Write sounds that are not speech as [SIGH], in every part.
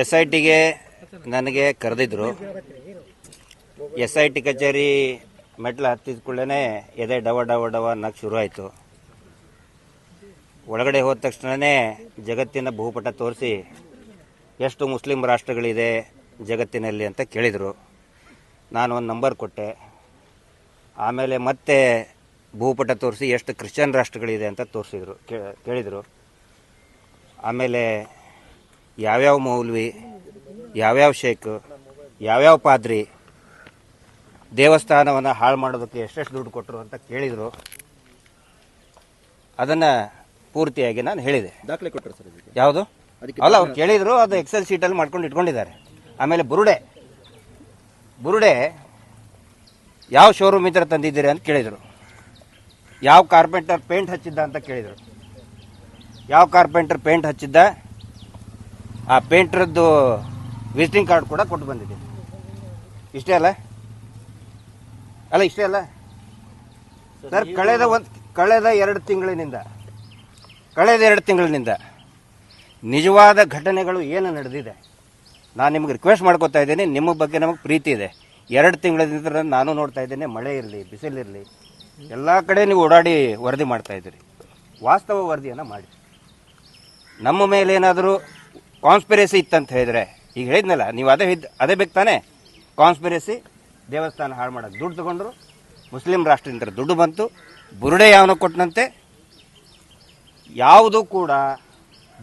S I ಟಿಗೆ ನನಗೆ ಕರೆದಿದ್ರು. S I T ಕಚೇರಿ ಮೆಟ್ಲು ಹತ್ತಿದ ಕೂಡಲೇ ಎದೆ ಡವ ಡವ ಡವ ಅನ್ನಕ್ಕೆ ಶುರು ಒಳಗಡೆ ಹೋದ ತಕ್ಷಣವೇ ಜಗತ್ತಿನ ಭೂಪಟ ತೋರಿಸಿ ಎಷ್ಟು ಮುಸ್ಲಿಂ ರಾಷ್ಟ್ರಗಳಿದೆ ಜಗತ್ತಿನಲ್ಲಿ ಅಂತ ಕೇಳಿದರು. ನಾನು ಒಂದು ನಂಬರ್ ಕೊಟ್ಟೆ. ಆಮೇಲೆ ಮತ್ತೆ ಭೂಪಟ ತೋರಿಸಿ ಎಷ್ಟು ಕ್ರಿಶ್ಚಿಯನ್ ರಾಷ್ಟ್ರಗಳಿದೆ ಅಂತ ತೋರಿಸಿದ್ರು ಕೇಳಿದರು. ಆಮೇಲೆ ಯಾವ್ಯಾವ ಮೌಲ್ವಿ ಯಾವ್ಯಾವ ಶೇಖ್ ಯಾವ್ಯಾವ ಪಾದ್ರಿ ದೇವಸ್ಥಾನವನ್ನು ಹಾಳು ಮಾಡೋದಕ್ಕೆ ಎಷ್ಟೆಷ್ಟು ದುಡ್ಡು ಕೊಟ್ಟರು ಅಂತ ಕೇಳಿದರು. ಅದನ್ನು ಪೂರ್ತಿಯಾಗಿ ನಾನು ಹೇಳಿದೆ. ದಾಖಲೆ ಕೊಟ್ಟರು ಸರ್ ಯಾವುದು? ಅಲ್ಲ ಅವ್ರು ಕೇಳಿದರು ಅದು ಎಕ್ಸೆಲ್ ಶೀಟಲ್ಲಿ ಮಾಡ್ಕೊಂಡು ಇಟ್ಕೊಂಡಿದ್ದಾರೆ. ಆಮೇಲೆ ಬುರುಡೆ ಬುರುಡೆ ಯಾವ ಶೋರೂಮ್ ಇದ್ರೆ ತಂದಿದ್ದೀರಿ ಅಂತ ಕೇಳಿದರು. ಯಾವ ಕಾರ್ಪೆಂಟರ್ ಪೇಂಟ್ ಹಚ್ಚಿದ್ದ ಅಂತ ಕೇಳಿದರು. ಯಾವ ಕಾರ್ಪೆಂಟರ್ ಪೇಂಟ್ ಹಚ್ಚಿದ್ದ? ಆ ಪೇಂಟ್ರದ್ದು ವಿಸಿಟಿಂಗ್ ಕಾರ್ಡ್ ಕೂಡ ಕೊಟ್ಟು ಬಂದಿದ್ದೀನಿ ಇಷ್ಟೇ ಅಲ್ಲ? ಅಲ್ಲ ಇಷ್ಟೇ ಅಲ್ಲ? ಸರ್ ಕಳೆದ ಒಂದು ಕಳೆದ ಎರಡು ತಿಂಗಳಿನಿಂದ ಕಳೆದ ಎರಡು ತಿಂಗಳಿನಿಂದ ನಿಜವಾದ ಘಟನೆಗಳು ಏನು ನಡೆದಿದೆ? ನಾನು ನಿಮಗೆ ರಿಕ್ವೆಸ್ಟ್ ಮಾಡ್ಕೊತಾ ಇದ್ದೀನಿ ನಿಮ್ಮ ಬಗ್ಗೆ ನಮಗೆ ಪ್ರೀತಿ ಇದೆ. ಎರಡು ತಿಂಗಳಿಂದ ನಾನು ನೋಡ್ತಾ ಇದ್ದೇನೆ ಮಳೆ ಇರಲಿ ಬಿಸಿಲಿರಲಿ ಎಲ್ಲ ಕಡೆ ನೀವು ಓಡಾಡಿ ವರದಿ ಮಾಡ್ತಾ ಇದ್ದೀರಿ. ವಾಸ್ತವ ವರದಿಯನ್ನು ಮಾಡಿ. ನಮ್ಮ ಮೇಲೆ ಏನಾದರೂ ಕಾನ್ಸ್ಪಿರಸಿ ಇತ್ತಂತ ಹೇಳಿದ್ರೆ, ಈಗ ಹೇಳಿದ್ನಲ್ಲ, ನೀವು ಅದೇ ಅದೇ ಬೇಕು ತಾನೇ? ಕಾನ್ಸ್ಪಿರಸಿ ದೇವಸ್ಥಾನ ಹಾಳು ಮಾಡೋದು ದುಡ್ಡು ತಗೊಂಡ್ರು, ಮುಸ್ಲಿಂ ರಾಷ್ಟ್ರದಿಂದ ದುಡ್ಡು ಬಂತು, ಬುರುಡೆ ಯಾವನ ಕೊಟ್ಟನಂತೆ ಯಾವುದು ಕೂಡ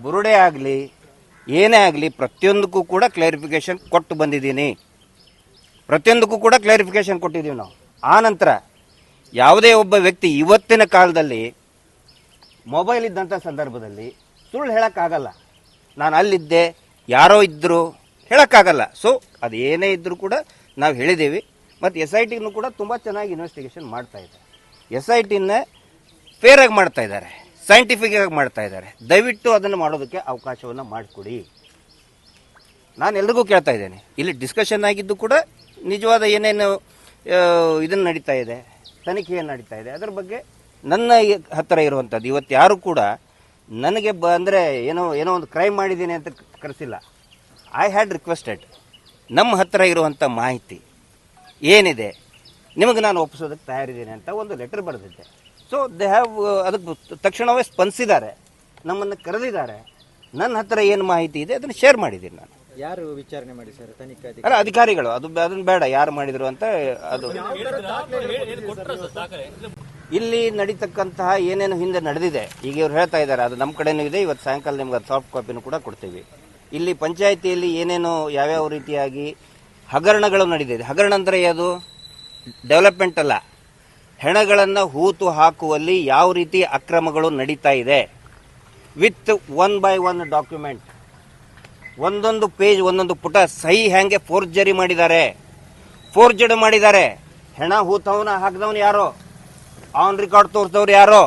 ಬುರುಡೆ ಆಗಲಿ, ಏನೇ ಆಗಲಿ, ಪ್ರತಿಯೊಂದಕ್ಕೂ ಕೂಡ ಕ್ಲಾರಿಫಿಕೇಶನ್ ಕೊಟ್ಟು ಬಂದಿದ್ದೀನಿ. ಪ್ರತಿಯೊಂದಕ್ಕೂ ಕೂಡ ಕ್ಲಾರಿಫಿಕೇಶನ್ ಕೊಟ್ಟಿದ್ದೀವಿ ನಾವು. ಆ ನಂತರ ಯಾವುದೇ ಒಬ್ಬ ವ್ಯಕ್ತಿ ಇವತ್ತಿನ ಕಾಲದಲ್ಲಿ ಮೊಬೈಲ್ ಇದ್ದಂಥ ಸಂದರ್ಭದಲ್ಲಿ ಸುಳ್ಳು ಹೇಳೋಕ್ಕಾಗಲ್ಲ. ನಾನು ಅಲ್ಲಿದ್ದೆ, ಯಾರೋ ಇದ್ದರು ಹೇಳೋಕ್ಕಾಗಲ್ಲ. ಸೊ ಅದು ಏನೇ ಇದ್ದರೂ ಕೂಡ ನಾವು ಹೇಳಿದ್ದೀವಿ. ಮತ್ತು ಎಸ್ ಐ ಟಿನೂ ಕೂಡ ತುಂಬ ಚೆನ್ನಾಗಿ ಇನ್ವೆಸ್ಟಿಗೇಷನ್ ಮಾಡ್ತಾ ಇದೆ. ಎಸ್ ಐ ಟಿನ ಫೇರಾಗಿ ಮಾಡ್ತಾ ಇದ್ದಾರೆ. ಸೈಂಟಿಫಿಕ್ ಆಗಿ ಮಾಡ್ತಾ ಇದ್ದಾರೆ. ದಯವಿಟ್ಟು ಅದನ್ನು ಮಾಡೋದಕ್ಕೆ ಅವಕಾಶವನ್ನು ಮಾಡಿಕೊಡಿ. ನಾನು ಎಲ್ರಿಗೂ ಕೇಳ್ತಾ ಇದ್ದೇನೆ. ಇಲ್ಲಿ ಡಿಸ್ಕಷನ್ ಆಗಿದ್ದು ಕೂಡ ನಿಜವಾದ ಏನೇನು ಇದನ್ನು ನಡೀತಾ ಇದೆ. ತನಿಖೆ ನಡೀತಾ ಇದೆ. ಅದರ ಬಗ್ಗೆ ನನ್ನ ಹತ್ತಿರ ಇರುವಂಥದ್ದು ಇವತ್ತು ಯಾರು ಕೂಡ ನನಗೆ ಬ, ಅಂದರೆ ಏನೋ ಏನೋ ಒಂದು ಕ್ರೈಮ್ ಮಾಡಿದ್ದೀನಿ ಅಂತ ಕರೆಸಿಲ್ಲ. ಐ ಹ್ಯಾಡ್ ರಿಕ್ವೆಸ್ಟೆಡ್ ನಮ್ಮ ಹತ್ತಿರ ಇರುವಂಥ ಮಾಹಿತಿ ಏನಿದೆ, ನಿಮಗೆ ನಾನು ಒಪ್ಪಿಸೋದಕ್ಕೆ ತಯಾರಿದ್ದೀನಿ ಅಂತ ಒಂದು ಲೆಟರ್ ಬರೆದಿದ್ದೆ. ಸೊ ದೇ ಹ್ಯಾವ್ ಅದಕ್ಕೆ ತಕ್ಷಣವೇ ಸ್ಪಂದಿಸಿದ್ದಾರೆ. ನಮ್ಮನ್ನು ಕರೆದಿದ್ದಾರೆ. ನನ್ನ ಹತ್ತಿರ ಏನು ಮಾಹಿತಿ ಇದೆ, ಅದನ್ನು ಶೇರ್ ಮಾಡಿದ್ದೀನಿ ನಾನು. ಯಾರು ವಿಚಾರಣೆ ಮಾಡಿ ಸರ್? ತನಿಖಾ ಅಲ್ಲ ಅಧಿಕಾರಿಗಳು. ಅದು ಅದನ್ನ ಬೇಡ ಯಾರು ಮಾಡಿದ್ರು ಅಂತ ಅದು. ಇಲ್ಲಿ. ನಡೀತಕ್ಕಂತಹ ಏನೇನು ಹಿಂದೆ ನಡೆದಿದೆ ಈಗ ಇವ್ರು ಹೇಳ್ತಾ ಇದ್ದಾರೆ ಅದು ನಮ್ಮ ಕಡೆನೂ ಇದೆ ಇವತ್ತು ಸಾಯಂಕಾಲ ನಿಮ್ಗೆ ಅದು ಸಾಫ್ಟ್ ಕಾಪಿನೂ ಕೂಡ ಕೊಡ್ತೀವಿ. ಇಲ್ಲಿ ಪಂಚಾಯಿತಿಯಲ್ಲಿ ಏನೇನು ಯಾವ್ಯಾವ ರೀತಿಯಾಗಿ ಹಗರಣಗಳು ನಡೆದಿದೆ ಹಗರಣ ಅಂದರೆ ಅದು ಡೆವಲಪ್ಮೆಂಟ್ ಅಲ್ಲ. ಹೆಣಗಳನ್ನು ಹೂತು ಹಾಕುವಲ್ಲಿ ಯಾವ ರೀತಿ ಅಕ್ರಮಗಳು ನಡೀತಾ ಇದೆ? With one by one document ಒಂದೊಂದು ಪೇಜ್ ಒಂದೊಂದು ಪುಟ ಸಹಿ ಹ್ಯಾಂಗೆ ಫೋರ್ಜರಿ ಮಾಡಿದ್ದಾರೆ. ಫೋರ್ಜಡ್ ಮಾಡಿದ್ದಾರೆ. ಹೆಣ ಹೂತವನ ಹಾಕಿದವನು ಯಾರೋ? ಆನ್ ರೆಕಾರ್ಡ್ ತೋರಿಸಿದವ್ರು ಯಾರೋ?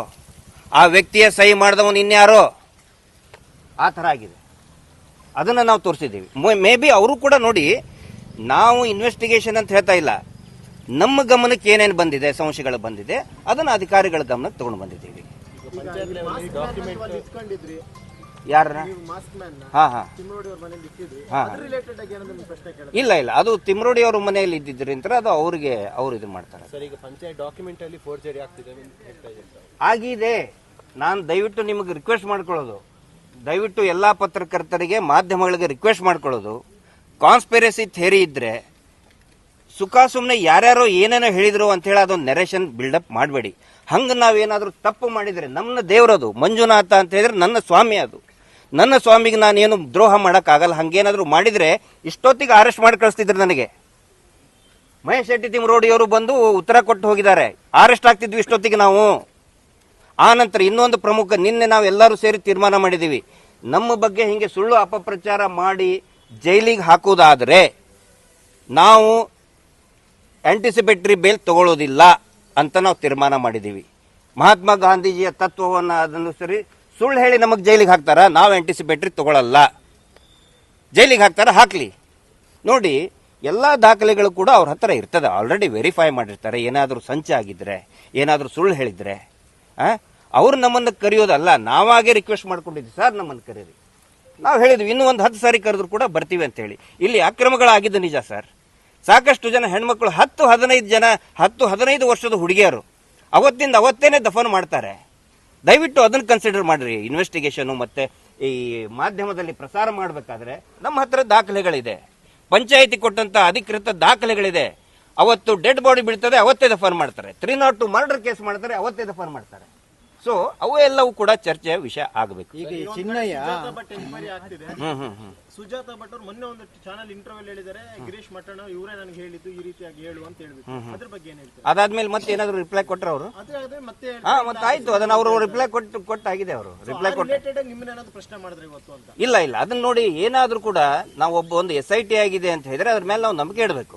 ಆ ವ್ಯಕ್ತಿಯ ಸಹಿ ಮಾಡಿದವನು ಇನ್ಯಾರೋ? ಆ ಥರ ಆಗಿದೆ. ಅದನ್ನು ನಾವು ತೋರಿಸಿದ್ದೀವಿ. ಮೇ ಬಿ ಅವರು ಕೂಡ ನೋಡಿ ನಾವು ಇನ್ವೆಸ್ಟಿಗೇಷನ್ ಅಂತ ಹೇಳ್ತಾ ಇಲ್ಲ. ನಮ್ಮ ಗಮನಕ್ಕೆ ಏನೇನು ಬಂದಿದೆ ಸಂಶಯಗಳು ಬಂದಿದೆ ಅದನ್ನು ಅಧಿಕಾರಿಗಳ ಗಮನಕ್ಕೆ ತಗೊಂಡು ಬಂದಿದ್ದೀವಿ. ಇಟ್ಕೊಂಡಿದ್ರಿ ಯಾರ ನೀವು ಮಾಸ್ಕ್ ಮ್ಯಾನ್ ಹಾ ಹಾ. ತಿಮ್ಮೋಡಿ ಅವ್ರ ಮನೇಲಿ ಇಟ್ಟಿದ್ರಿ. ಹಾ. ಅದ್ರ ರಿಲೇಟೆಡ್ ಆಗಿ ಏನೋ ನಿಮ್ಗೆ ಪ್ರಶ್ನೆ ಕೇಳಿದ್ರೆ? ಇಲ್ಲ ಇಲ್ಲ. ಅದು ತಿಮ್ರೋಡಿ ಅವ್ರ ಮನೆಯಲ್ಲಿ ಇದ್ದಿದ್ರಿಂದ ಅದು ಅವ್ರಿಗೆ ಅವ್ರು ಇದು ಮಾಡ್ತಾರೆ. ಸರ್ ಈಗ ಪಂಚಾಯತ್ ಡಾಕ್ಯುಮೆಂಟ್ ಅಲ್ಲಿ ಫೋರ್ಜರಿ ಆಗ್ತಿದೆ ಅಂತ ಹೇಳ್ತಾ ಸರ್. ಆಗಿದೆ. ನಾನು ದಯವಿಟ್ಟು ನಿಮಗೆ ರಿಕ್ವೆಸ್ಟ್ ಮಾಡ್ಕೊಳ್ಳೋದು. ದಯವಿಟ್ಟು ಎಲ್ಲ ಪತ್ರಕರ್ತರಿಗೆ ಮಾಧ್ಯಮಗಳಿಗೆ ರಿಕ್ವೆಸ್ಟ್ ಮಾಡ್ಕೊಳ್ಳೋದು. ಕಾನ್ಸ್ಪಿರಸಿ ಥೇರಿ ಇದ್ರೆ ಸುಖ ಸುಮ್ಮನೆ ಯಾರ್ಯಾರೋ ಏನೇನೋ ಹೇಳಿದ್ರು ಅಂತ ಹೇಳಿ ಅದೊಂದು ನೆರೇಷನ್ ಬಿಲ್ಡಪ್ ಮಾಡಬೇಡಿ. ಹಂಗೆ ನಾವೇನಾದರೂ ತಪ್ಪು ಮಾಡಿದರೆ ನಮ್ಮ ದೇವರದು ಮಂಜುನಾಥ ಅಂತ ಹೇಳಿದ್ರೆ ನನ್ನ ಸ್ವಾಮಿ ಅದು. ನನ್ನ ಸ್ವಾಮಿಗೆ ನಾನೇನು ದ್ರೋಹ ಮಾಡೋಕ್ಕಾಗಲ್ಲ, ಹಂಗೇನಾದರೂ ಮಾಡಿದರೆ ಇಷ್ಟೊತ್ತಿಗೆ ಅರೆಸ್ಟ್ ಮಾಡಿ ಕಳಿಸ್ತಿದ್ರು ನನಗೆ. ಮಹೇಶ್ ಶೆಟ್ಟಿ ತಿಮ್ರೋಡಿಯವರು ಬಂದು ಉತ್ತರ ಕೊಟ್ಟು ಹೋಗಿದ್ದಾರೆ. ಅರೆಸ್ಟ್ ಆಗ್ತಿದ್ವಿ ಇಷ್ಟೊತ್ತಿಗೆ ನಾವು. ಆ ನಂತರ ಇನ್ನೊಂದು ಪ್ರಮುಖ, ನಿನ್ನೆ ನಾವು ಎಲ್ಲರೂ ಸೇರಿ ತೀರ್ಮಾನ ಮಾಡಿದ್ದೀವಿ. ನಮ್ಮ ಬಗ್ಗೆ ಹಿಂಗೆ ಸುಳ್ಳು ಅಪಪ್ರಚಾರ ಮಾಡಿ ಜೈಲಿಗೆ ಹಾಕೋದಾದರೆ ನಾವು ಆಂಟಿಸಿಪೇಟರಿ ಬೇಲ್ ತಗೊಳ್ಳೋದಿಲ್ಲ ಅಂತ ನಾವು ತೀರ್ಮಾನ ಮಾಡಿದ್ದೀವಿ. ಮಹಾತ್ಮ ಗಾಂಧೀಜಿಯ ತತ್ವವನ್ನು ಅದನ್ನು ಸರಿ ಸುಳ್ಳು ಹೇಳಿ ನಮಗೆ ಜೈಲಿಗೆ ಹಾಕ್ತಾರ, ನಾವು ಆಂಟಿಸಿಪೇಟರಿ ತಗೊಳ್ಳಲ್ಲ ಜೈಲಿಗೆ ಹಾಕ್ತಾರ, ಹಾಕಲಿ. ನೋಡಿ, ಎಲ್ಲ ದಾಖಲೆಗಳು ಕೂಡ ಅವ್ರ ಹತ್ರ ಇರ್ತದೆ ಆಲ್ರೆಡಿ ವೆರಿಫೈ ಮಾಡಿರ್ತಾರೆ, ಏನಾದರೂ ಸಂಚ ಆಗಿದ್ರೆ, ಏನಾದರೂ ಸುಳ್ಳು ಹೇಳಿದ್ರೆ. ಅವ್ರು ನಮ್ಮನ್ನು ಕರೆಯೋದಲ್ಲ, ನಾವಾಗೇ ರಿಕ್ವೆಸ್ಟ್ ಮಾಡ್ಕೊಂಡಿದ್ವಿ, ಸರ್ ನಮ್ಮನ್ನು ಕರೀರಿ. ನಾವು ಹೇಳಿದ್ವಿ, ಇನ್ನೂ ಒಂದು ಹತ್ತು ಸಾರಿ ಕರೆದ್ರು ಕೂಡ ಬರ್ತೀವಿ ಅಂತ ಹೇಳಿ. ಇಲ್ಲಿ ಅಕ್ರಮಗಳಾಗಿದ್ದು ನಿಜ, ಸರ್. ಸಾಕಷ್ಟು ಜನ ಹೆಣ್ಮಕ್ಳು, ಹತ್ತು ಹದಿನೈದು ಜನ, ಹತ್ತು ಹದಿನೈದು ವರ್ಷದ ಹುಡುಗಿಯರು, ಅವತ್ತಿಂದ ಅವತ್ತೇನೆ ದಫನ್ ಮಾಡ್ತಾರೆ. ದಯವಿಟ್ಟು ಅದನ್ನ ಕನ್ಸಿಡರ್ ಮಾಡ್ರಿ. ಇನ್ವೆಸ್ಟಿಗೇಷನ್ ಮತ್ತೆ ಈ ಮಾಧ್ಯಮದಲ್ಲಿ ಪ್ರಸಾರ ಮಾಡಬೇಕಾದ್ರೆ ನಮ್ಮ ಹತ್ರ ದಾಖಲೆಗಳಿದೆ. ಪಂಚಾಯಿತಿ ಕೊಟ್ಟಂತ ಅಧಿಕೃತ ದಾಖಲೆಗಳಿದೆ. ಅವತ್ತು ಡೆಡ್ ಬಾಡಿ ಬೀಳ್ತದೆ, ಅವತ್ತೇ ದಫರ್ ಮಾಡ್ತಾರೆ. Three not two murder case ಮಾಡ್ತಾರೆ, ಅವತ್ತೇ ದಫರ್ ಮಾಡ್ತಾರೆ. ಸೊ ಅವು ಎಲ್ಲವೂ ಕೂಡ ಚರ್ಚೆಯ ವಿಷಯ ಆಗಬೇಕು. ಈಗ ಈ ಚಿನ್ನಯ್ಯ ಸುಜಾತ ಭಟ್ ಅವರು ಆಗ್ತಿದೆ. ಹ್ಮ್ ಹ್ಮ್ ಹ್ಮ್. ಸುಜಾತ ಭಟ್ ಅವ್ರು ಮೊನ್ನೆ ಒಂದು ಚಾನಲ್ ಇಂಟರ್ವ್ಯೂ ಹೇಳಿದ್ದಾರೆ ಗಿರೀಶ್ ಮಟ್ಟಣ್ಣ ಇವರೇ ನನಗೆ ಹೇಳಿದ್ದು ಈ ರೀತಿಯಾಗಿ ಹೇಳು ಅಂತ ಹೇಳ್ಬಿಟ್ಟು. ಅದ್ರ ಬಗ್ಗೆ ಏನ್ ಹೇಳ್ತಾರೆ? ಅದಾದ್ಮೇಲೆ ಮತ್ತೆ ಏನಾದ್ರು ರಿಪ್ಲೈ ಕೊಟ್ರ ಅವರು? ಅದೇ ಅದೇ ಮತ್ತೆ ಹಾ ಮತ್ತೆ ಆಯ್ತು. ಅದನ್ನ ಅವರು ರಿಪ್ಲೈ ಕೊಟ್ಟು ಕೊಟ್ಟಾಗಿದೆ ಅವರು. ರಿಪ್ಲೈ ಕೊಟ್ಟು ರಿಲೇಟೆಡ್ ನಿಮ್ಮನ್ನ ಏನಾದ್ರು ಪ್ರಶ್ನೆ ಮಾಡಿದ್ರೆ ಇವತ್ತು ಅಂತ? ಇಲ್ಲ ಇಲ್ಲ. ಅದನ್ನ ನೋಡಿ ಏನಾದ್ರೂ ಕೂಡ ನಾವು ಒಬ್ಬ ಒಂದು ಎಸ್ ಐ ಟಿ ಆಗಿದೆ ಅಂತ ಹೇಳಿದ್ರೆ ಅದ್ರ ಮೇಲೆ ನಾವು ನಂಬಿಕೆ ಇಡಬೇಕು.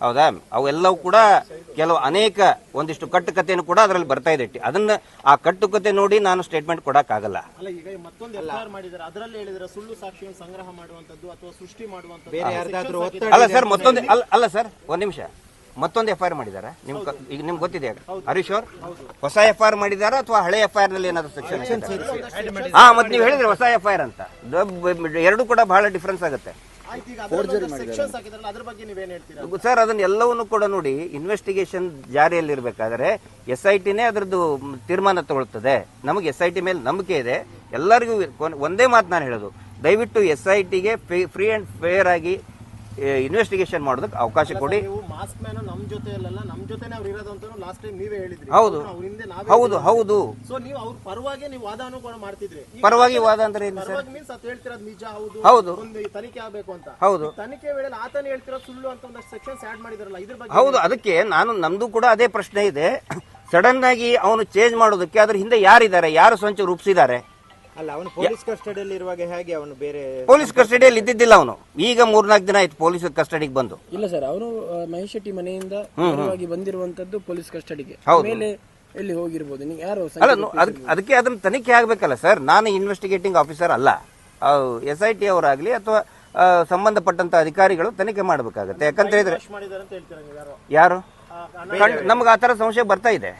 ಹೌದಾ? ಅವೆಲ್ಲವೂ ಕೂಡ ಕೆಲವು ಅನೇಕ ಒಂದಿಷ್ಟು ಕಟ್ಟು ಕಥೆಯನ್ನು ಕೂಡ ಅದರಲ್ಲಿ ಬರ್ತಾ ಇದೆ. ಅದನ್ನ ಆ ಕಟ್ಟು ಕತೆ ನೋಡಿ ನಾನು ಸ್ಟೇಟ್ಮೆಂಟ್ ಕೊಡಕ್ಕಾಗಲ್ಲ. ಅಲ್ಲ ಈಗ ಮತ್ತೊಂದು ಎಫ್ಐಆರ್ ಮಾಡಿದ್ದಾರೆ ಅದರಲ್ಲಿ ಹೇಳಿದ್ರೆ ಸುಳ್ಳು ಸಾಕ್ಷಿಯನ್ನು ಸಂಗ್ರಹ ಮಾಡುವಂತದ್ದು ಅಥವಾ ಸೃಷ್ಟಿ ಮಾಡುವಂತದ್ದು ಬೇರೆ ಯಾರ್ದಾದ್ರೂ ಒತ್ತಡ ಅಲ್ಲ ಸರ್ ಮತ್ತೊಂದು ಅಲ್ಲ ಅಲ್ಲ ಸರ್ ಒಂದ್ ನಿಮಿಷ. ಮತ್ತೊಂದು ಎಫ್ ಐ ಆರ್ ನಿಮ್ ಕ- ಈಗ ನಿಮ್ಗೆ ಗೊತ್ತಿದೆ ಹರೀಶ್ ಅವ್ರ? ಹೊಸ ಎಫ್ ಐ ಆರ್ ಮಾಡಿದಾರ ಅಥವಾ ಹಳೆ ಎಫ್ ಐ ಆರ್ನಲ್ಲಿ ಏನಾದ್ರು ಸೆಕ್ಷನ್ ಹಾ ಮತ್ತೆ ನೀವು ಹೇಳಿದ್ರೆ ಹೊಸ ಎಫ್ ಐ ಆರ್ ಅಂತ ಎರಡು ಕೂಡ ಬಹಳ ಡಿಫ್ರೆನ್ಸ್ ಆಗುತ್ತೆ. ಆಯ್ತು ಮಾಡಿದ್ದಾರೆ. ಸೆಕ್ಷನ್ಸ್ ಹಾಕಿದ್ರಲ್ಲ ಅದ್ರ ಬಗ್ಗೆ ನೀವೇನ್ ಹೇಳ್ತೀರಾ? ಸರ್ ಅದನ್ನ ಎಲ್ಲವನ್ನು ಕೂಡ ನೋಡಿ ಇನ್ವೆಸ್ಟಿಗೇಷನ್ ಜಾರಿಯಲ್ಲಿ ಇರಬೇಕಾದ್ರೆ ಎಸ್ ಐ ಟಿನೇ ಅದರದ್ದು ತೀರ್ಮಾನ ತಗೊಳ್ತದೆ. ನಮಗೆ ಎಸ್ ಐ ಟಿ ಮೇಲೆ ನಂಬಿಕೆ ಇದೆ. ಎಲ್ಲರಿಗೂ ಒಂದೇ ಮಾತು ನಾನು ಹೇಳೋದು. ದಯವಿಟ್ಟು ಎಸ್ ಐ ಟಿಗೆ ಫ್ರೀ ಅಂಡ್ ಫೇರ್ ಆಗಿ ಇನ್ವೆಸ್ಟಿಗೇಷನ್ ಮಾಡೋದಕ್ಕೆ ಅವಕಾಶ ಕೊಡಿ. ನೀವು ಮಾಸ್ಕ್ ಮ್ಯಾನ್ ನಮ್ ಜೊತೆ ಅಲ್ಲ ನಮ್ ಜೊತೆನೆ ಅವ್ರು ಇರೋದು ಅಂತ ಲಾಸ್ಟ್ ಟೈಮ್ ನೀವೇ ಹೇಳಿದ್ರಿ. ಹೌದು. ಅವ್ರ ಹಿಂದೆ ಹೌದು ಹೌದು. ಸೊ ನೀವು ಅವ್ರ ಪರವಾಗಿ ವಾದ ಅಂದ್ರೆ ಏನು ಸರ್? ಪರವಾಗಿ ಮೀನ್ಸ್ ಅದ್ ಹೇಳ್ತಿರೋದು ನಿಜ ಹೌದು. ಹೌದು. ಒಂದು ತನಿಖೆ ಆಗ್ಬೇಕು ಅಂತ. ಹೌದು. ಈ ತನಿಖೆ ವೇಳೆ ಆತನೇ ಹೇಳ್ತಿರೋ ಸುಳ್ಳು ಅಂತ ಒಂದಷ್ಟು ಸೆಕ್ಷನ್ಸ್ ಆಡ್ ಮಾಡಿದಾರಲ್ಲ ಇದ್ರ ಬಗ್ಗೆ ಹೌದು ಅದಕ್ಕೆ ನಾನು ನಮ್ದು ಕೂಡ ಅದೇ ಪ್ರಶ್ನೆ ಇದೆ. [COUGHS] ಸಡನ್ ಆಗಿ ಅವನು ಚೇಂಜ್ ಮಾಡೋದಕ್ಕೆ ಅದ್ರ ಹಿಂದೆ ಯಾರಿದ್ದಾರೆ ಯಾರು ಸಂಚು ರೂಪಿಸಿದ್ದಾರೆ? ಅಲ್ಲ ಅವನು ಪೊಲೀಸ್ ಕಸ್ಟಡಿಯಲ್ಲಿ ಇರುವಾಗ ಹೇಗೆ ಅವನು ಬೇರೆ ಪೊಲೀಸ್ ಕಸ್ಟಡಿಯಲ್ಲಿ ಇದ್ದಿದ್ದಿಲ್ಲ ಅವನು. ಈಗ ಮೂರ್ನಾಲ್ಕು ದಿನ ಆಯ್ತು ಪೊಲೀಸ್ ಕಸ್ಟಡಿಗೆ ಬಂದು. ಇಲ್ಲ ಸರ್ ಅವನು ಮಹೇಶ್ ಶೆಟ್ಟಿ ಮನೆಯಿಂದ ನೇರವಾಗಿ ಬಂದಿರುವಂತದ್ದು ಪೊಲೀಸ್ ಕಸ್ಟಡಿಗೆ. ಹೌದು. ಮೇಲೆ ಎಲ್ಲಿ ಹೋಗಿರ್ಬೋದು? ನೀವು ಯಾರು ಅಲ್ಲ ನೋ- ಅದಕ್ಕೆ ಅದಕ್ಕೆ ಅದನ್ನ ತನಿಖೆ ಆಗ್ಬೇಕಲ್ಲ ಸರ್. ನಾನು ಇನ್ವೆಸ್ಟಿಗೇಟಿಂಗ್ ಆಫೀಸರ್ ಅಲ್ಲ. ಎಸ್ ಐ ಟಿ ಅವರಾಗ್ಲಿ ಅಥವಾ ಸಂಬಂಧಪಟ್ಟಂತ ಅಧಿಕಾರಿಗಳು ತನಿಖೆ ಮಾಡಬೇಕಾಗತ್ತೆ. ಯಾಕಂತ ಹೇಳಿದ್ರೆ ಯಾರು? ನಮ್ಗೆ ಆ ತರ ಸಂಶಯ ಬರ್ತಾ ಇದೆ.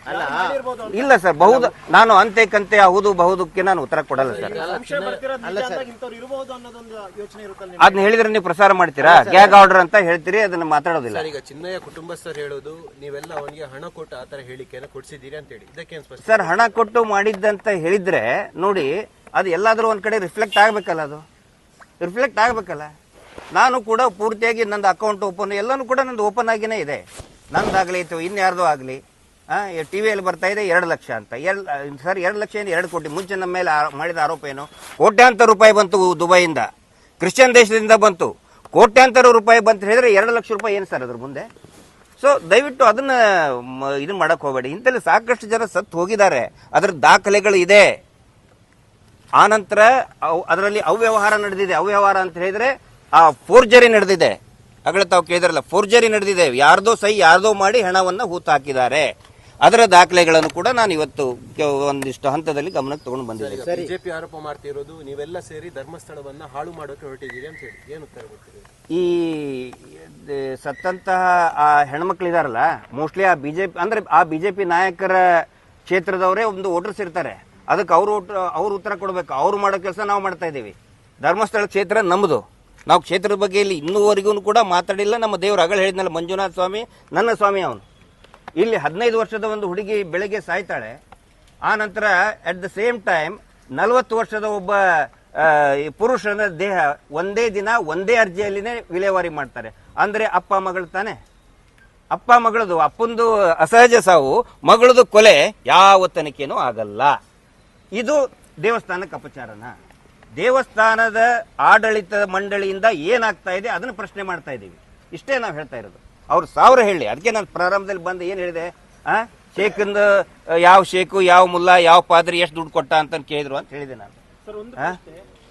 ಇಲ್ಲ ಸರ್ ಬಹುದು ನಾನು ಅಂತೆ ಕಂತೆ ಹೌದು ಬಹುದಕ್ಕೆ ನಾನು ಉತ್ತರ ಕೊಡಲ್ಲ ಸರ್. ಅದನ್ನ ಹೇಳಿದ್ರೆ ನೀವು ಪ್ರಸಾರ ಮಾಡ್ತೀರಾ? ಗ್ಯಾಗ್ ಆರ್ಡರ್ ಅಂತ ಹೇಳ್ತೀರಿ ಅದನ್ನ ಮಾತಾಡೋದಿಲ್ಲ. ಸರ್ ಈಗ ಚಿನ್ನಯ್ಯ ಕುಟುಂಬಸ್ಥರು ಹೇಳೋದು ನೀವೆಲ್ಲ ಅವನಿಗೆ ಹಣ ಕೊಟ್ಟು ಆ ತರ ಹೇಳಿಕೆಯನ್ನು ಕೊಡ್ಸಿದ್ದೀರಿ ಅಂತ ಹೇಳಿ. ಇದಕ್ಕೆ ಸ್ಪಷ್ಟ? ಸರ್ ಹಣ ಕೊಟ್ಟು ಮಾಡಿದ್ದಂತ ಹೇಳಿದ್ರೆ ನೋಡಿ ಅದು ಎಲ್ಲಾದ್ರೂ ಒಂದ್ ಕಡೆ ರಿಫ್ಲೆಕ್ಟ್ ಆಗ್ಬೇಕಲ್ಲ ಅದು. ರಿಫ್ಲೆಕ್ಟ್ ಆಗ್ಬೇಕಲ್ಲ. ನಾನು ಕೂಡ ಪೂರ್ತಿಯಾಗಿ ನಂದು ಅಕೌಂಟ್ ಓಪನ್ ಎಲ್ಲನೂ ಕೂಡ ನಂದು ಓಪನ್ ಆಗಿನೇ ಇದೆ. ನಂದಾಗ್ಲಿ ಅಥವಾ ಇನ್ಯಾರ್ದೋ ಆಗಲಿ ಟಿ ವಿಯಲ್ಲಿ ಬರ್ತಾ ಇದೆ ಎರಡು ಲಕ್ಷ ಅಂತ. ಎರಡು ಸರ್, ಎರಡು ಲಕ್ಷ ಏನು ಎರಡು ಕೋಟಿ. ಮುಂಚೆ ನಮ್ಮ ಮೇಲೆ ಮಾಡಿದ ಆರೋಪ ಏನು? ಕೋಟ್ಯಾಂತರ ರೂಪಾಯಿ ಬಂತು ದುಬೈಯಿಂದ. ಕ್ರಿಶ್ಚಿಯನ್ ದೇಶದಿಂದ ಬಂತು. ಕೋಟ್ಯಾಂತರ ರೂಪಾಯಿ ಬಂತ ಹೇಳಿದ್ರೆ ಎರಡು ಲಕ್ಷ ರೂಪಾಯಿ ಏನು ಸರ್ ಅದ್ರ ಮುಂದೆ? ಸೊ ದಯವಿಟ್ಟು ಅದನ್ನ ಇದು ಮಾಡಕ್ ಹೋಗಬೇಡಿ. ಇಂಥಲ್ಲಿ ಸಾಕಷ್ಟು ಜನ ಸತ್ತು ಹೋಗಿದ್ದಾರೆ. ಅದರ ದಾಖಲೆಗಳು ಇದೆ. ಆನಂತರ ಅದರಲ್ಲಿ ಅವ್ಯವಹಾರ ನಡೆದಿದೆ. ಅವ್ಯವಹಾರ ಅಂತ ಹೇಳಿದ್ರೆ ಆ ಫೋರ್ಜರಿ ನಡೆದಿದೆ. ಆಗಲೇ ತಾವು ಕೇಳಿದ್ರಲ್ಲ ಫೋರ್ಜರಿ ನಡೆದಿದೆ. ಯಾರ್ದೋ ಸಹಿ ಯಾರ್ದೋ ಮಾಡಿ ಹಣವನ್ನ ಹೂತು ಹಾಕಿದ್ದಾರೆ ಅದರ ದಾಖಲೆಗಳನ್ನು ಕೂಡ ನಾನು ಇವತ್ತು ಒಂದಿಷ್ಟು ಹಂತದಲ್ಲಿ ಗಮನಕ್ಕೆ ತಗೊಂಡು ಬಂದಿದ್ದೇನೆ. ಬಿಜೆಪಿ ಆರೋಪ ಮಾಡ್ತಿರೋದು ನೀವೆಲ್ಲ ಸೇರಿ ಧರ್ಮಸ್ಥಳವನ್ನ ಹಾಳು ಮಾಡೋಕೆ ಹೊರಟಿದ್ದೀರಿ ಅಂತ ಹೇಳಿ. ಏನು ಉತ್ತರ ಕೊಡ್ತೀರಿ? ಈ ಸತ್ತಂತಹ ಆ ಹೆಣ್ಮಕ್ಳಿದಾರಲ್ಲ ಮೋಸ್ಟ್ಲಿ ಆ ಬಿಜೆಪಿ ಅಂದ್ರೆ ಆ ಬಿಜೆಪಿ ನಾಯಕರ ಕ್ಷೇತ್ರದವರೇ ಒಂದು ವೋಟರ್ಸ್ ಇರ್ತಾರೆ. ಅದಕ್ಕೆ ಅವರು ಅವ್ರು ಉತ್ತರ ಕೊಡಬೇಕು. ಅವ್ರು ಮಾಡೋ ಕೆಲಸ ನಾವು ಮಾಡ್ತಾ ಇದ್ದೀವಿ. ಧರ್ಮಸ್ಥಳ ಕ್ಷೇತ್ರ ನಮ್ಮದು ನಾವು ಕ್ಷೇತ್ರದ ಬಗ್ಗೆ ಇಲ್ಲಿ ಇನ್ನೂವರೆಗೂ ಕೂಡ ಮಾತಾಡಿಲ್ಲ. ನಮ್ಮ ದೇವರು ಅಗಳ ಹೇಳಿದ್ನಲ್ಲ, ಮಂಜುನಾಥ ಸ್ವಾಮಿ, ನನ್ನ ಸ್ವಾಮಿ ಅವನು. ಇಲ್ಲಿ ಹದಿನೈದು ವರ್ಷದ ಒಂದು ಹುಡುಗಿ ಬೆಳಗ್ಗೆ ಸಾಯ್ತಾಳೆ. ಆ ನಂತರ ಅಟ್ ದ ಸೇಮ್ ಟೈಮ್ ನಲವತ್ತು ವರ್ಷದ ಒಬ್ಬ ಪುರುಷನ ದೇಹ ಒಂದೇ ದಿನ ಒಂದೇ ಅರ್ಜಿಯಲ್ಲಿನೇ ವಿಲೇವಾರಿ ಮಾಡ್ತಾರೆ. ಅಂದ್ರೆ ಅಪ್ಪ ಮಗಳು ತಾನೆ? ಅಪ್ಪ ಮಗಳದು, ಅಪ್ಪಂದು ಅಸಹಜ ಸಾವು, ಮಗಳದು ಕೊಲೆ ಯಾವ ತನಿಖೆನೂ ಆಗಲ್ಲ. ಇದು ದೇವಸ್ಥಾನಕ್ಕೆ ಅಪಚಾರನ? ದೇವಸ್ಥಾನದ ಆಡಳಿತ ಮಂಡಳಿಯಿಂದ ಏನಾಗ್ತಾ ಇದೆ ಅದನ್ನು ಪ್ರಶ್ನೆ ಮಾಡ್ತಾ ಇದ್ದೀವಿ. ಇಷ್ಟೇ ನಾವು ಹೇಳ್ತಾ ಇರೋದು. ಅವ್ರು ಸಾವಿರ ಹೇಳಿ. ಅದಕ್ಕೆ ನಾನು ಪ್ರಾರಂಭದಲ್ಲಿ ಬಂದು ಏನು ಹೇಳಿದೆ? ಆ? ಶೇಖಂದು ಯಾವ ಶೇಖು ಯಾವ ಮುಲ್ಲಾ ಯಾವ ಪಾದ್ರಿ ಎಷ್ಟು ದುಡ್ಡು ಕೊಟ್ಟ ಅಂತ ಕೇಳಿದ್ರು ಅಂತ ಹೇಳಿದೆ ನಾನು.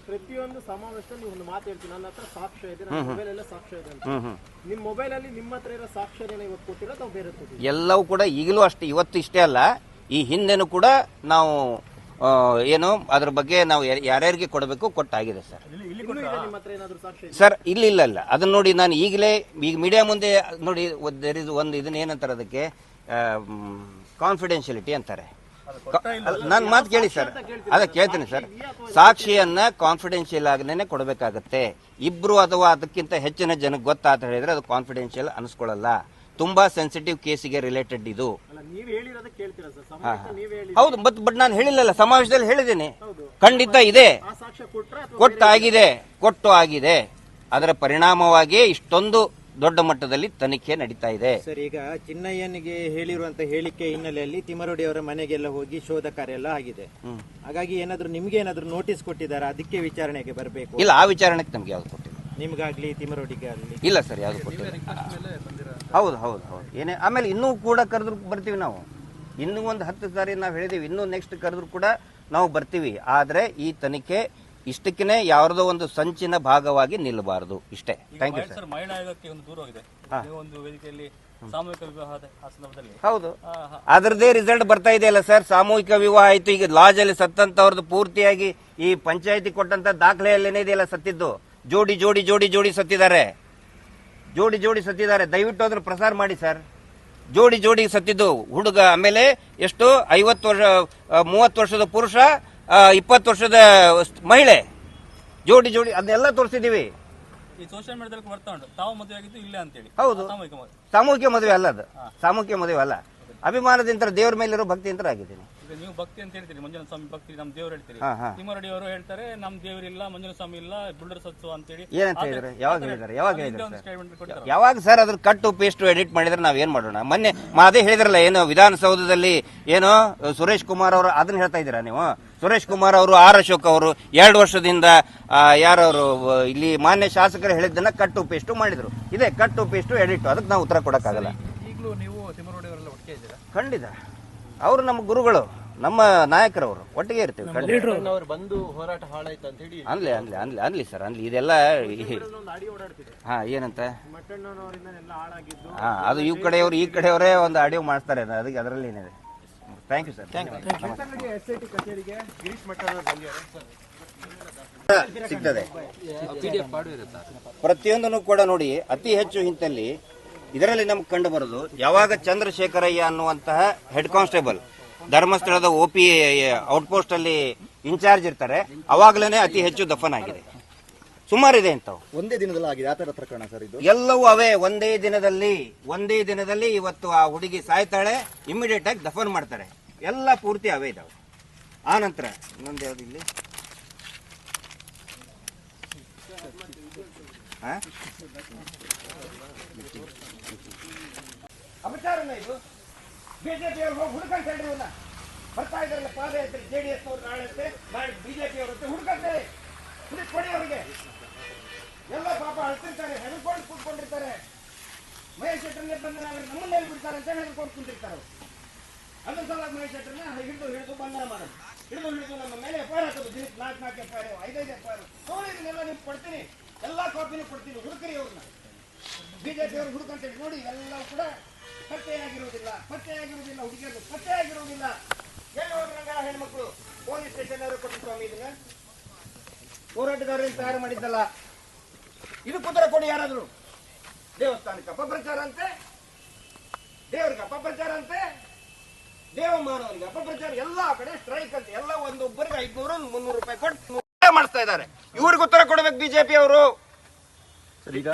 ಪ್ರತಿಯೊಂದು ಸಮಾವೇಶದಲ್ಲಿ ಒಂದು ಮಾತು ಹೇಳ್ತೀನಿ. ನನ್ನ ಹತ್ರ ಸಾಕ್ಷ್ಯ ಇದೆ ನನ್ನ ಮೊಬೈಲ್ ಎಲ್ಲ ಸಾಕ್ಷ್ಯ ಇದೆ ಅಂತ. ನಿಮ್ಮ ಮೊಬೈಲ್ ಅಲ್ಲಿ ನಿಮ್ಮ ಹತ್ರ ಇರೋ ಸಾಕ್ಷ್ಯ ಇವತ್ತು ಕೊಟ್ಟಿರೋ ಅಥವಾ ಬೇರೆ ಎಲ್ಲವೂ ಕೂಡ ಈಗಲೂ ಅಷ್ಟೇ. ಇವತ್ತು ಇಷ್ಟೇ ಅಲ್ಲ. ಈ ಹಿಂದೆನೂ ಕೂಡ ನಾವು ಏನು ಅದ್ರ ಬಗ್ಗೆ ನಾವು ಯಾರ್- ಯಾರ್ಯಾರಿಗೆ ಕೊಡಬೇಕು ಕೊಟ್ಟಾಗಿದೆ ಸರ್. ಸರ್ ಇಲ್ಲ ಇಲ್ಲ ಇಲ್ಲ. ಅದನ್ನ ನೋಡಿ ನಾನು ಈಗಲೇ ಈಗ ಮೀಡಿಯಾ ಮುಂದೆ ನೋಡಿ ದೇರ್ ಇಸ್ ಒಂದು ಇದನ್ನ ಏನಂತಾರೆ ಅದಕ್ಕೆ ಕಾನ್ಫಿಡೆನ್ಷಿಯಲಿಟಿ ಅಂತಾರೆ. ನನ್ನ ಮಾತು ಕೇಳಿ ಸರ್. ಅದ ಕೇಳ್ತೀನಿ ಸರ್. ಸಾಕ್ಷಿಯನ್ನ ಕಾನ್ಫಿಡೆನ್ಷಿಯಲ್ ಆಗನೇ ಕೊಡಬೇಕಾಗತ್ತೆ. ಇಬ್ರು ಅಥವಾ ಅದಕ್ಕಿಂತ ಹೆಚ್ಚಿನ ಜನಕ್ಕೆ ಗೊತ್ತಾತ ಹೇಳಿದ್ರೆ ಅದು ಕಾನ್ಫಿಡೆನ್ಷಿಯಲ್ ಅನಿಸ್ಕೊಳ್ಳಲ್ಲ ತುಂಬಾ ಸೆನ್ಸಿಟಿವ್ ಕೇಸಿಗೆ ರಿಲೇಟೆಡ್ ಇದು. ಅಲ್ಲ ನೀವ್ ಹೇಳಿರೋದಕ್ಕೆ ಕೇಳ್ತೀರಾ ಸರ್? ಸಮಾವೇಶ ನೀವೇ ಹೇಳಿ ಹೌದು ಬಟ್ ಬಟ್ ನಾನು ಹೇಳಿಲ್ಲಲ್ಲ ಸಮಾವೇಶದಲ್ಲಿ ಹೇಳಿದ್ದೇನೆ. ಖಂಡಿತ ಇದೆ. ಕೊಟ್ಟು ಆಗಿದೆ ಕೊಟ್ಟು ಆಗಿದೆ. ಅದರ ಪರಿಣಾಮವಾಗಿ ಇಷ್ಟೊಂದು ದೊಡ್ಡ ಮಟ್ಟದಲ್ಲಿ ತನಿಖೆ ನಡೀತಾ ಇದೆ. ಸರ್ ಈಗ ಚಿನ್ನಯ್ಯನಿಗೆ ಹೇಳಿರುವಂತ ಹೇಳಿಕೆ ಹಿನ್ನೆಲೆಯಲ್ಲಿ ತಿಮರೋಡಿ ಅವರ ಮನೆಗೆಲ್ಲ ಹೋಗಿ ಶೋಧ ಕಾರ್ಯ ಎಲ್ಲ ಆಗಿದೆ. ಹಾಗಾಗಿ ಏನಾದ್ರು ನಿಮ್ಗೆ ಏನಾದ್ರು ನೋಟಿಸ್ ಕೊಟ್ಟಿದ್ದಾರೆ? ಅದಕ್ಕೆ ವಿಚಾರಣೆಗೆ ಬರಬೇಕು. ಇಲ್ಲ ಆ ವಿಚಾರಣೆಗೆ ನಮ್ಗೆ ಯಾವ್ದು ಕೊಟ್ಟಿಲ್ಲ. ನಿಮ್ಗಾಗ್ಲಿ ಇಲ್ಲ ಸರ್ ಯಾವ್ದು ಕೊಟ್ಟಿಲ್ಲ. ಹೌದು ಹೌದು ಹೌದು. ಏನೇ ಆಮೇಲೆ ಇನ್ನೂ ಕೂಡ ಕರೆದ್ರು ಬರ್ತೀವಿ ನಾವು. ಇನ್ನೂ ಒಂದು ಹತ್ತು ಸಾರಿ ನಾವು ಹೇಳಿದೀವಿ ಇನ್ನೂ ನೆಕ್ಸ್ಟ್ ಕರೆದ್ರು ಕೂಡ ನಾವು ಬರ್ತೀವಿ. ಆದ್ರೆ ಈ ತನಿಖೆ ಇಷ್ಟಕ್ಕೇ ಯಾವ್ದೋ ಒಂದು ಸಂಚಿನ ಭಾಗವಾಗಿ ನಿಲ್ಲಬಾರದು. ಇಷ್ಟೇ. ಥ್ಯಾಂಕ್ ಯು ಸರ್ ಸರ್ ಮಹಿಳಾ ಆಯೋಗಕ್ಕೆ ಒಂದು ದೂರ ಹೋಗಿದೆ. ಒಂದು ವೇದಿಕೆಯಲ್ಲಿ ಸಾಮೂಹಿಕ ವಿವಾಹದ ಆ ಸಂದರ್ಭದಲ್ಲಿ. ಹೌದು. ಅದರದೇ ರಿಸಲ್ಟ್ ಬರ್ತಾ ಇದೆಯಲ್ಲ ಸರ್ ಸಾಮೂಹಿಕ ವಿವಾಹ ಆಯ್ತು. ಈಗ ಲಾಜ್ ಅಲ್ಲಿ ಸತ್ತಂತವ್ರದ್ದು ಪೂರ್ತಿಯಾಗಿ ಈ ಪಂಚಾಯತಿ ಕೊಟ್ಟಂತ ದಾಖಲೆಯಲ್ಲೇನೇ ಇದೆಯಲ್ಲ ಸತ್ತಿದ್ದು? ಜೋಡಿ ಜೋಡಿ ಜೋಡಿ ಜೋಡಿ ಸತ್ತಿದ್ದಾರೆ. ಜೋಡಿ ಜೋಡಿ ಸತ್ತಿದ್ದಾರೆ. ದಯವಿಟ್ಟು ಅದ್ರ ಪ್ರಸಾರ ಮಾಡಿ ಸರ್. ಜೋಡಿ ಜೋಡಿ ಸತ್ತಿದ್ದು ಹುಡುಗ ಆಮೇಲೆ ಎಷ್ಟು? ಐವತ್ತು ವರ್ಷ ಮೂವತ್ತು ವರ್ಷದ ಪುರುಷ ಇಪ್ಪತ್ತು ವರ್ಷದ ಮಹಿಳೆ. ಜೋಡಿ ಜೋಡಿ ಅದನ್ನೆಲ್ಲ ತೋರಿಸಿದೀವಿ ಈ ಸೋಷಿಯಲ್ ಮೀಡಿಯಾದಲ್ಲಿ ಬರ್ತಾ ಉಂಟು. ತಾವು ಮದುವೆ ಆಗಿದ್ದು ಇಲ್ಲೇ ಅಂತೇಳಿ. ಹೌದು. ಸಾಮೂಹಿಕ ಮದುವೆ. ಅಲ್ಲ ಅದು. ಸಾಮೂಹಿಕ ಮದುವೆ ಅಲ್ಲ. ಅಭಿಮಾನದಿಂದ ದೇವರ ಮೇಲಿರೋ ಭಕ್ತಿಯಿಂದ ಆಗಿದ್ದೀನಿ. ಈಗ ನೀವು ಭಕ್ತಿ ಅಂತ ಹೇಳ್ತೀರಿ ಮಂಜುನಾಥ ಸ್ವಾಮಿ ಭಕ್ತಿ ನಮ್ ದೇವ್ರು ಹೇಳ್ತೀರಿ. ಹಾ, ಹಾ. ತಿಮ್ಮರಡಿ ಅವರು ಹೇಳ್ತಾರೆ ನಮ್ ದೇವರಿಲ್ಲ ಮಂಜುನಾಥ ಸ್ವಾಮಿ ಇಲ್ಲ ಬುಲ್ಡರ್ ಸತ್ಸು ಅಂತೇಳಿ. ಏನಂತ ಹೇಳಿದ್ರೆ? ಯಾವಾಗ ಹೇಳಿದಾರೆ ಯಾವಾಗ ಹಿಂದೆ ಒಂದು ಸರ್? ಸ್ಟೇಟ್ಮೆಂಟ್ ಕೊಡ್ತಾರೆ. ಯಾವಾಗ ಸರ್ ಅದ್ರ ಕಟ್ ಪೇಸ್ಟ್ ಎಡಿಟ್ ಮಾಡಿದ್ರೆ ನಾವ್ ಏನ್ ಮಾಡೋಣ? ಮೊನ್ನೆ ಮ- ಅದೇ ಹೇಳಿದ್ರಲ್ಲ ಏನು ವಿಧಾನಸೌಧದಲ್ಲಿ ಏನು ಸುರೇಶ್ ಕುಮಾರ್ ಅವರು ಅದನ್ನ ಹೇಳ್ತಾ ಇದ್ದೀರಾ ನೀವು? ಸುರೇಶ್ ಕುಮಾರ್ ಅವರು ಆರ್ ಅಶೋಕ್ ಅವರು ಎರಡು ವರ್ಷದಿಂದ ಆ, ಯಾರವರು ಇಲ್ಲಿ ಮಾನ್ಯ ಶಾಸಕರು ಹೇಳಿದ್ದನ್ನ ಕಟ್ಟು ಪೇಸ್ಟು ಮಾಡಿದ್ರು. ಇದೇ ಕಟ್ಟು ಪೇಸ್ಟು ಎಡಿಟ್ ಅದಕ್ಕೆ ನಾವು ಉತ್ತರ ಕೊಡಕ್ಕಾಗಲ್ಲ. ಈಗಲೂ ನೀವು ತಿಮ್ಮರಡಿ ಅವರೆಲ್ಲ ಒಟ್ಟಿಗೆ ಇದ್ದೀರಾ? ಖಂಡಿತ. ಅವರು ನಮ್ಮ ಗುರುಗಳು. ನಮ್ಮ ನಾಯಕರವರು ಒಟ್ಟಿಗೆ ಇರ್ತೀವಿ ಖಂಡಿತ. ಅವ್ರು. ಬಂದು ಹೋರಾಟ ಹಾಳಾಯ್ತು ಅಂತ ಹೇಳಿ ಅನ್ಲಿ ಅನ್ಲಿ ಅನ್ಲಿ ಅನ್ಲಿ ಸರ್ ಅನ್ಲಿ. ಇದೆಲ್ಲ ಹಾ ಏನಂತ? ಮಟ್ಟಣ್ಣನವರಿಂದ ಎಲ್ಲ ಹಾಳಾಗಿದ್ದು ಹಾ ಅದು ಈ ಕಡೆಯವರು ಈ ಕಡೆಯವರೇ ಒಂದು ಆಡಿಯೋ ಮಾಡ್ತಾರೆ ಅದಕ್ಕೆ ಅದರಲ್ಲಿ ಏನಿದೆ? ಥ್ಯಾಂಕ್ ಯು ಸರ್ ಎಸ್ ಯು ಸಿಗ್ತದೆ. ಪ್ರತಿಯೊಂದನ್ನು ಕೂಡ ನೋಡಿ ಅತಿ ಹೆಚ್ಚು ಹಿಂತಲ್ಲಿ ಇದರಲ್ಲಿ ನಮ್ಗೆ ಕಂಡು ಬರೋದು ಯಾವಾಗ ಚಂದ್ರಶೇಖರಯ್ಯ ಅನ್ನುವಂತಹ ಹೆಡ್ ಕಾನ್ಸ್ಟೇಬಲ್ ಧರ್ಮಸ್ಥಳದ ಒ ಪಿ ಔಟ್ಪೋಸ್ಟ್ ಅಲ್ಲಿ ಇನ್ಚಾರ್ಜ್ ಇರ್ತಾರೆ. ಅವಾಗಲೇ ಅತಿ ಹೆಚ್ಚು ದಫನ್ ಆಗಿದೆ. ಸುಮಾರಿದೆ ಇಂಥವು ಒಂದೇ ದಿನದಲ್ಲಿ ಆಗಿದೆ. ಆ ಪ್ರಕರಣ ಸರ್ ಇದು? ಎಲ್ಲವೂ ಅವೇ. ಒಂದೇ ದಿನದಲ್ಲಿ ಒಂದೇ ದಿನದಲ್ಲಿ ಇವತ್ತು ಆ ಹುಡುಗಿ ಸಾಯ್ತಾಳೆ ಇಮಿಡಿಯೇಟ್ ಆಗಿ ದಫನ್ ಮಾಡ್ತಾರೆ. ಎಲ್ಲ ಪೂರ್ತಿ ಅವೇ ಇದಾವೆ. ಆ ನಂತರ ಇನ್ನೊಂದು ಯಾವ್ದು ಇಲ್ಲಿ? ಅಪಚಾರನ ಇದು? ಬಿಜೆಪಿ ಅವರು ಹೋಗಿ ಹುಡುಕಂತ ಹೇಳ್ರಿ ಇವನ್ನ ಬರ್ತಾ ಇದಾರಲ್ಲ ಪಾದಯಾತ್ರೆ ಜೆ ಡಿ ಎಸ್ ಅವ್ರು ನಾಳೆ ನಾಳೆ ಬಿಜೆಪಿ ಅವರು ಹುಡುಕಂತೇಳಿ ಹುಡುಕಿ ಕೊಡಿ ಅವರಿಗೆ. ಎಲ್ಲ ಪಾಪ ಅಳ್ತಿರ್ತಾರೆ, ಹೆದರ್ಕೊಂಡು ಕೂತ್ಕೊಂಡಿರ್ತಾರೆ. ಮಹೇಶ್ ಶೆಟ್ಟರ್ಗೆ ನಮ್ಮ ಮೇಲೆ ಬಿಡ್ತಾರೆ ಅಂತ ಹೆದರ್ಕೊಂಡು ಕುಂತಿರ್ತಾರೆ ಅದ್ರ ಸಲ ಮಹೇಶ್ ಶೆಟ್ಟರ್ನ ಹಿಡಿದು ಹಿಡಿದು ಬಂಧನ ಮಾಡೋದು. ಹಿಡಿದು ಹಿಡಿದು ನಮ್ಮ ಮೇಲೆ ಎಫ್ ಐ ಆರ್ ಹಾಕೋದು. ದಿನಕ್ಕೆ ನಾಲ್ಕು ನಾಲ್ಕು ಎಫ್ ಐ ಆರ್ ಐದೈದು ಎಫ್ ಐ ಆರ್ ಇದನ್ನೆಲ್ಲ ನಿಮ್ಗೆ ಕೊಡ್ತೀನಿ. ಎಲ್ಲ ಕಾಪಿನೂ ಕೊಡ್ತೀನಿ. ಹುಡುಕರಿ ಅವ್ರನ್ನ. ಬಿಜೆಪಿ ಅವರು ಹುಡುಕಂತೇಳಿ ನೋಡಿ, ಎಲ್ಲ ಕೂಡ ಪತ್ತೆಯಾಗಿರುವುದಿಲ್ಲ ಪತ್ತೆಯಾಗಿರುವುದಿಲ್ಲ ಹುಡುಗಿಯರು ಪತ್ತೆಯಾಗಿರುವುದಿಲ್ಲ. ಎಲ್ಲ ಹೋದ್ರಂಗ ಹೆಣ್ಮಕ್ಳು? ಪೊಲೀಸ್ ಸ್ಟೇಷನ್ ಅವರು ಕೊಟ್ಟು ಸ್ವಾಮಿ ಇದನ್ನ? ಹೋರಾಟಗಾರರಿಗೆ ತಯಾರು ಮಾಡಿದ್ದಲ್ಲ. ಇದು ಕುದುರೆ ಕೊಡಿ ಯಾರಾದ್ರು? ದೇವಸ್ಥಾನಕ್ಕೆ ಅಪಪ್ರಚಾರ ಅಂತೆ? ದೇವ್ರಿಗೆ ಅಪಪ್ರಚಾರ ಅಂತೆ? ದೇವಮಾನವನಿಗೆ ಅಪಪ್ರಚಾರ? ಎಲ್ಲಾ ಕಡೆ ಸ್ಟ್ರೈಕ್ ಅಂತೆ. ಎಲ್ಲ ಒಂದೊಬ್ಬರಿಗೆ ಐದ್ನೂರು ಮುನ್ನೂರು ರೂಪಾಯಿ ಕೊಟ್ಟು ಮಾಡಿಸ್ತಾ ಇದ್ದಾರೆ. ಇವ್ರಿಗೆ ಉತ್ತರ ಕೊಡ್ಬೇಕು ಬಿಜೆಪಿ ಅವರು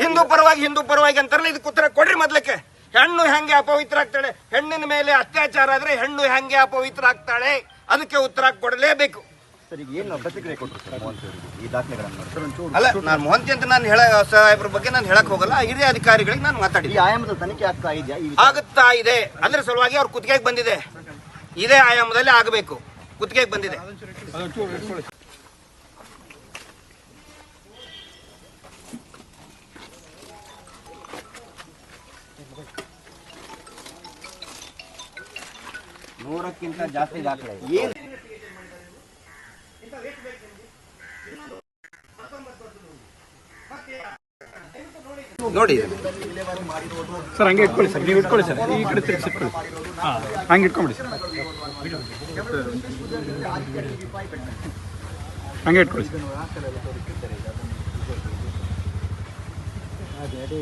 ಹಿಂದೂ ಪರವಾಗಿ ಹಿಂದೂ ಪರವಾಗಿ ಅಂತಾರಲ್ಲ ಇದಕ್ಕೆ ಉತ್ತರ ಕೊಡ್ರಿ ಮೊದ್ಲಕ್ಕೆ. ಹೆಣ್ಣು ಹೆಂಗೆ ಅಪವಿತ್ರ ಆಗ್ತಾಳೆ? ಹೆಣ್ಣಿನ ಮೇಲೆ ಅತ್ಯಾಚಾರ ಆದ್ರೆ ಹೆಣ್ಣು ಹೆಂಗೆ ಅಪವಿತ್ರ ಆಗ್ತಾಳೆ? ಅದಕ್ಕೆ ಉತ್ತರ ಕೊಡಲೇಬೇಕು. ಸರ್ ಏನು ಪ್ರತಿಕ್ರಿಯೆ ಕೊಟ್ಟರು ಸರ್ ಈ ದಾಖಲೆಗಳನ್ನು ನೋಡಿ. ಸರ್ ಒಂಚೂರು ಅಲ್ಲ ನಾನು ಮೊಹಂತಿ ಅಂತ ನಾನು ಹೇಳ ಸಾಹೇಬ್ರ ಬಗ್ಗೆ ನಾನು ಹೇಳಕ್ ಹೋಗಲ್ಲ. ಹಿರಿಯ ಅಧಿಕಾರಿಗಳಿಗೆ ನಾನು ಮಾತಾಡಿ ಆಯಾಮದ ಆಯಾಮದಲ್ಲಿ ತನಿಖೆ ಆಗ್ತಾ ಇದೆಯಾ? ಆಗುತ್ತಾ ಇದೆ. ಅದ್ರ ಸಲುವಾಗಿ ಅವ್ರ ಕುತ್ತಿಗೆಗೆ ಬಂದಿದೆ. ಇದೇ ಆಯಾಮದಲ್ಲಿ ಆಗಬೇಕು. ಕುತ್ತಿಗೆಗೆ ಬಂದಿದೆ. ಮೂರಕ್ಕಿಂತ ಜಾಸ್ತಿ ದಾಖಲೆ ಏನು? ನೋಡಿ. ಸರ್ ಹಂಗೆ ಇಟ್ಕೊಳ್ಳಿ ಸರ್ ನೀವು ಇಟ್ಕೊಳ್ಳಿ ಸರ್ ಈ ಕಡೆ ತಿರುಗಿಸಿ ಇಟ್ಕೊಳ್ಳಿ. ಹಾಂ ಹಂಗೆ ಇಟ್ಕೊಂಬಿಡಿ ಸರ್. ಹಂಗೆ ಇಟ್ಕೊಳ್ಳಿ ಸರ್. ಅದೇ ಅದೇ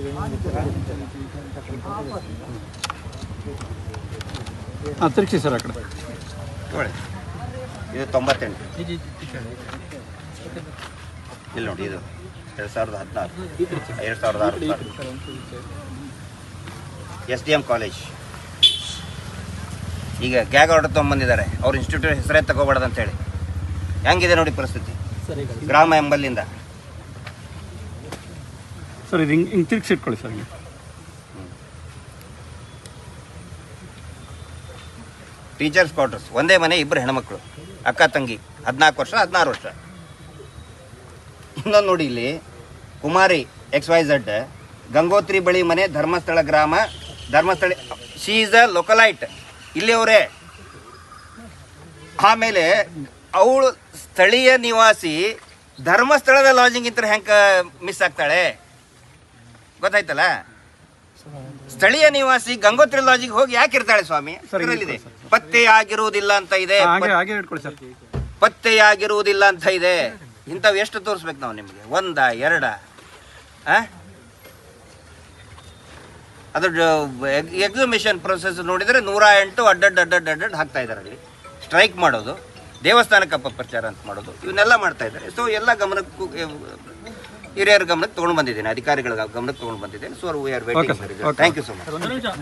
ಹಾಂ ತಿರ್ಗಿಸಿ ಸರ್ ಆ ಕಡೆ. ನೋಡಿ. ಇದು ತೊಂಬತ್ತೆಂಟು. ಇಲ್ಲಿ ನೋಡಿ ಇದು ಎರಡು ಸಾವಿರದ ಹದಿನಾರು. ಎರಡು ಸಾವಿರದ ಆರು ಎಸ್ ಡಿ ಎಂ ಕಾಲೇಜ್. ಈಗ ಗ್ಯಾಗ್ ಆರ್ಡರ್ ತೊಗೊಂಬಂದಿದ್ದಾರೆ ಅವ್ರ ಇನ್ಸ್ಟಿಟ್ಯೂಟ್ ಹೆಸರೇ ತಗೋಬಾರ್ದು ಅಂತೇಳಿ ಹೆಂಗಿದೆ ನೋಡಿ ಪರಿಸ್ಥಿತಿ? ಗ್ರಾಮ ಎಂಬಲ್ಲಿಂದ. ಸರ್ ಇದು ಹಿಂಗೆ ಹಿಂಗೆ ತಿರುಗಿಸಿಟ್ಕೊಳ್ಳಿ ಸರ್ ಟೀಚರ್ಸ್ ಕ್ವಾರ್ಟರ್ಸ್. ಒಂದೇ ಮನೆ ಇಬ್ಬರು ಹೆಣ್ಮಕ್ಳು. ಅಕ್ಕ, ತಂಗಿ. ಹದಿನಾಲ್ಕು ವರ್ಷ, ಹದಿನಾರು ವರ್ಷ. ಇನ್ನೊಂದು ನೋಡಿ ಇಲ್ಲಿ. ಕುಮಾರಿ ಎಕ್ಸ್ ವೈ ಝಡ್ ಗಂಗೋತ್ರಿ ಬಳಿ ಮನೆ, ಧರ್ಮಸ್ಥಳ ಗ್ರಾಮ, ಧರ್ಮಸ್ಥಳ ಶಿ ಈಸ್ ಅ ಇಲ್ಲಿ ಅವರೇ. ಆಮೇಲೆ ಅವಳು ಸ್ಥಳೀಯ ನಿವಾಸಿ, ಧರ್ಮಸ್ಥಳದ ಲಾಜಿಂಗ್ ಇಂತ ಹೆಂಗೆ ಮಿಸ್ ಆಗ್ತಾಳೆ? ಗೊತ್ತಾಯ್ತಲ್ಲ? ಸ್ಥಳೀಯ ನಿವಾಸಿ ಗಂಗೋತ್ರಿ ಲಾಜಿಗ್ ಹೋಗಿ ಯಾಕೆ ಇರ್ತಾಳೆ ಸ್ವಾಮಿ? ಪತ್ತೆ ಆಗಿರುವುದಿಲ್ಲ ಅಂತ ಇದೆ. ಪತ್ತೆ ಆಗಿರುವುದಿಲ್ಲ ಪತ್ತೆಯಾಗಿರುವುದಿಲ್ಲ ಅಂತ ಇದೆ. ಇಂಥವು ಎಷ್ಟು ತೋರಿಸ್ಬೇಕು ನಾವು ನಿಮಗೆ? ಒಂದ ಎರಡ? ಆ? ಅದು ಎಕ್ಸಿಬಿಷನ್ ಪ್ರೊಸೆಸ್ ನೋಡಿದರೆ ನೂರ ಎಂಟು ಅಡ್ಡಡ್ ಅಡ್ಡಡ್ ಅಡ್ಡಡ್ ಹಾಕ್ತಾ ಇದ್ದಾರೆ ಅಲ್ಲಿ. ಸ್ಟ್ರೈಕ್ ಮಾಡೋದು ದೇವಸ್ಥಾನಕ್ಕೆ ಅಪಪ್ರಚಾರ ಅಂತ ಮಾಡೋದು ಇವನ್ನೆಲ್ಲ ಮಾಡ್ತಾ ಇದ್ದಾರೆ. ಸೊ ಎಲ್ಲ ಗಮನಕ್ಕೂ ಹಿರಿಯರ ಗಮನಕ್ಕೆ ತೊಗೊಂಡು ಬಂದಿದ್ದೀನಿ ಅಧಿಕಾರಿಗಳ ಗಮನಕ್ಕೆ ತೊಗೊಂಡು ಬಂದಿದ್ದೇನೆ. So we are waiting thank you so much